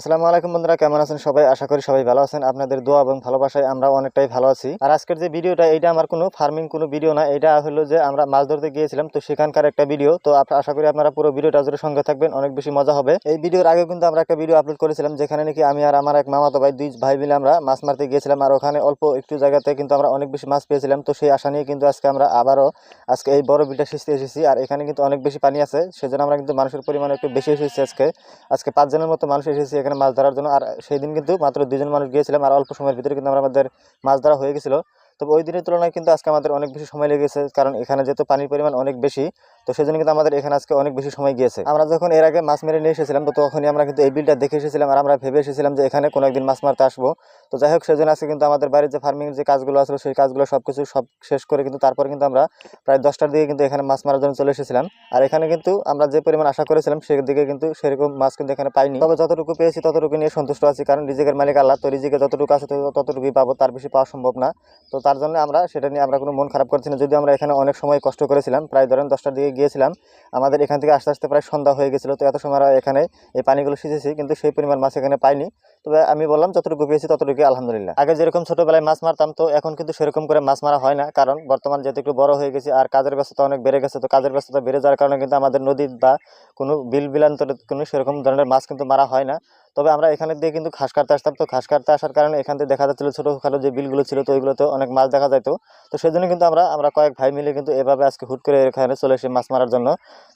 আসসালামু আলাইকুম বন্ধুরা, কেমন আছেন সবাই? আশা করি সবাই ভালো আছেন। আপনাদের দোয়া এবং ভালোবাসায় আমরা অনেকটাই ভালো আছি। আর আজকের যে ভিডিওটা এটা আমার কোনো ফার্মিং কোনো ভিডিও না। এটা হলো যে আমরা মাছ ধরতে গিয়েছিলাম, তো সেখানকার একটা ভিডিও তো আশা করি আপনারা পুরো ভিডিওটা জুড়ে সঙ্গে থাকবেন, অনেক বেশি মজা হবে। এই ভিডিওর আগে কিন্তু আমরা একটা ভিডিও আপলোড করেছিলাম, যেখানে নাকি আমি আর আমার এক মামাতো ভাই, দুই ভাই মিলে আমরা মাছ মারতে গিয়েছিলাম। আর ওখানে অল্প একটু জায়গাতে কিন্তু আমরা অনেক বেশি মাছ পেয়েছিলাম। তো সেই আশা নিয়ে কিন্তু আজকে আমরা আবারও আজকে এই বড় বিলটা সিস্তে এসেছি। আর এখানে কিন্তু অনেক বেশি পানি আছে, সেজন্য আমরা কিন্তু মানুষের পরিমাণ একটু বেশি এসেছি আজকে। আজকে পাঁচজনের মতো মানুষ এসেছি এখানে মাছ ধরার জন্য। আর সেই দিন কিন্তু মাত্র দুজন মানুষ গিয়েছিলাম। আর অল্প সময়ের ভিতরে কিন্তু আমরা আমাদের মাছ ধরা হয়ে গেছিল। তবে ওই দিনের তুলনায় কিন্তু আজকে আমাদের অনেক বেশি সময় লেগেছে, কারণ এখানে যেহেতু পানির পরিমাণ অনেক বেশি, তো সেজন্য কিন্তু আমাদের এখানে আজকে অনেক বেশি সময় গিয়েছে। আমরা যখন এর আগে মাছ মেরে নিয়ে এসেছিলাম, তো তখনই আমরা কিন্তু এই বিলটা দেখে এসেছিলাম আর আমরা ভেবে এসেছিলাম যে এখানে কোনো একদিন মাছ মারতে আসব। তো যাই হোক, সেজন্য আজকে কিন্তু আমাদের বাড়ির যে ফার্মিংয়ের যে কাজগুলো আসলো সেই কাজগুলো সব কিছু সব শেষ করে কিন্তু তারপর কিন্তু আমরা প্রায় দশটার দিকে কিন্তু এখানে মাছ মারার জন্য চলে এসেছিলাম। আর এখানে কিন্তু আমরা যে পরিমাণ আশা করেছিলাম সেদিকে কিন্তু সেরকম মাছ কিন্তু এখানে পাইনি। তবে যতটুকু পেয়েছি ততটুকু নিয়ে সন্তুষ্ট আছি, কারণ রিজিকের মালিক আল্লাহ, তো রিজিকে যতটুকু আছে ততটুকুই পাবো, তার বেশি পাওয়া সম্ভব না। তো তার জন্য আমরা সেটা নিয়ে আমরা কোনো মন খারাপ করছি না। যদি আমরা এখানে অনেক সময় কষ্ট করেছিলাম, প্রায় ধরেন দশটার দিকে গিয়েছিলাম। আমাদের এখান থেকে আস্তে আস্তে প্রায় সন্ধ্যা হয়ে গেছিল, তো এত সময় আমরা এখানে এই পানিগুলো সিঁচেছি, কিন্তু সেই পরিমাণ মাছ এখানে পাইনি। তবে আমি বললাম, যতটুকু পেয়েছি ততটুকু আলহামদুলিল্লাহ। আগে যেরকম ছোটোবেলায় মাছ মারতাম, তো এখন কিন্তু সেরকম করে মাছ মারা হয় না, কারণ বর্তমান যেহেতু একটু বড় হয়ে গেছে, আর কাজের ব্যস্ততা অনেক বেড়ে গেছে, তো কাজের ব্যস্ততা বেড়ে যাওয়ার কারণে কিন্তু আমাদের নদী বা কোনো বিল বিলান্তরে কোনো সেরকম ধরনের মাছ কিন্তু মারা হয় না। তবে আমরা এখানে দিয়ে কিন্তু ঘাস কাটতে আসতাম। তো ঘাস কাটতে আসার কারণে এখান থেকে দেখা যাচ্ছিল ছোটোখাটো যে বিলগুলো ছিল, তো ওইগুলোতে অনেক মাছ দেখা যেত তো সেই জন্য কিন্তু আমরা আমরা কয়েক ভাই মিলে কিন্তু এভাবে আজকে হুট করে এখানে চলে এসে মাছ মারার জন্য।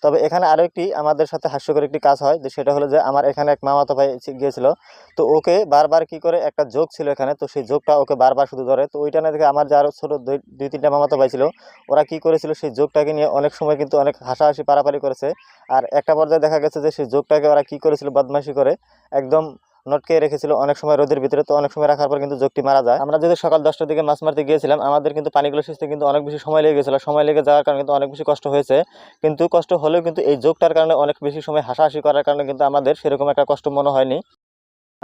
তবে এখানে আরও একটি আমাদের সাথে হাস্যকর একটি কাজ হয়, যে সেটা হলো যে আমার এখানে এক মামাতো ভাই গিয়েছিল। তো ওকে বারবার কি করে একটা যোগ ছিল এখানে, তো সেই যোগটা ওকে বারবার শুধু ধরে। তো ওইটা না দেখে আমার যে আরও ছোটো দুই তিনটা মামাতো ভাই ছিল, ওরা কি করেছিল সেই যোগটাকে নিয়ে অনেক সময় কিন্তু অনেক হাসাহাসি, পারাপারি করেছে। আর একটা পর্যায়ে দেখা গেছে যে সেই যোগটাকে ওরা কি করেছিল বদমাইশি করে একদম নটকে রেখেছিল অনেক সময় রোদের ভিতরে, তো অনেক সময় রাখার পর কিন্তু যোগটি মারা যায়। আমরা যদি সকাল দশটার দিকে মাছ মারতে গিয়েছিলাম, আমাদের কিন্তু পানিগুলো সিঁচতে কিন্তু অনেক বেশি সময় লেগে গেছিল। সময় লেগে যাওয়ার কারণে কিন্তু অনেক বেশি কষ্ট হয়েছে। কিন্তু কষ্ট হলেও কিন্তু এই যোগটার কারণে অনেক বেশি সময় হাসাহাসি করার কারণে কিন্তু আমাদের সেরকম একটা কষ্ট মনে হয়নি।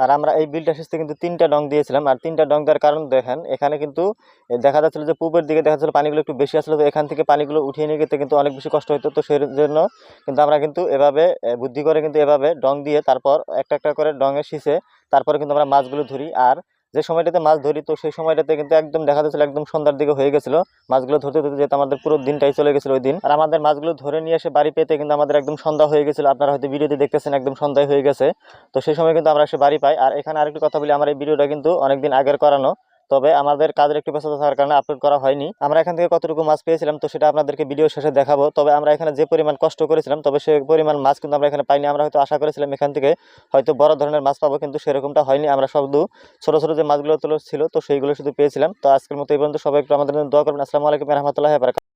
আর আমরা এই বিলটা সিঁচতে কিন্তু তিনটা ডং দিয়েছিলাম। আর তিনটা ডং দেওয়ার কারণ দেখেন, এখানে কিন্তু দেখা যাচ্ছিল যে পূবের দিকে দেখা যাচ্ছিল পানিগুলো একটু বেশি আসলে তো এখান থেকে পানিগুলো উঠিয়ে নিয়ে যেতে কিন্তু অনেক বেশি কষ্ট হতো তো সেই জন্য কিন্তু আমরা কিন্তু এভাবে বুদ্ধি করে কিন্তু এভাবে ডং দিয়ে তারপর একটা একটা করে ডঙে শিষে তারপরে কিন্তু আমরা মাছগুলো ধরি। আর যে সময়টাতে মাছ ধরি, তো সেই সময়টাতে কিন্তু একদম দেখা যাচ্ছিল একদম সন্ধ্যার দিকে হয়ে গেছিল। মাছগুলো ধরতে ধরতে যেহেতু আমাদের পুরো দিনটাই চলে গেছিল ওই দিন। আর আমাদের মাছগুলো ধরে নিয়ে এসে বাড়ি পেতে কিন্তু আমাদের একদম সন্ধ্যা হয়ে গেছিল। আপনারা হয়তো ভিডিওতে দেখতেছেন একদম সন্ধ্যায় হয়ে গেছে। তো সেই সময় কিন্তু আমরা এসে বাড়ি পাই। আর এখানে আরেকটি কথা বলি, আমার এই ভিডিওটা কিন্তু অনেকদিন আগের করানো। তবে আমাদের কাজের একটু ব্যস্ততা থাকার কারণে আপলোড করা হয়নি। আমরা এখান থেকে কতটুকু মাছ পেয়েছিলাম তো সেটা আপনাদেরকে ভিডিও শেষে দেখাবো। তবে আমরা এখানে যে পরিমাণ কষ্ট করেছিলাম, তবে সে পরিমাণ মাছ কিন্তু আমরা এখানে পাইনি। আমরা হয়তো আশা করেছিলাম এখান থেকে হয়তো বড় ধরনের মাছ পাবো, কিন্তু সেরকমটা হয়নি। আমরা শুধু ছোটো ছোটো যে মাছগুলো ছিল, তো সেইগুলো শুধু পেয়েছিলাম। তো আজকের মতো এই পর্যন্ত। সবাই একটু আমাদের দোয়া করবেন। আসসালামু আলাইকুম রহমতুল্লাহ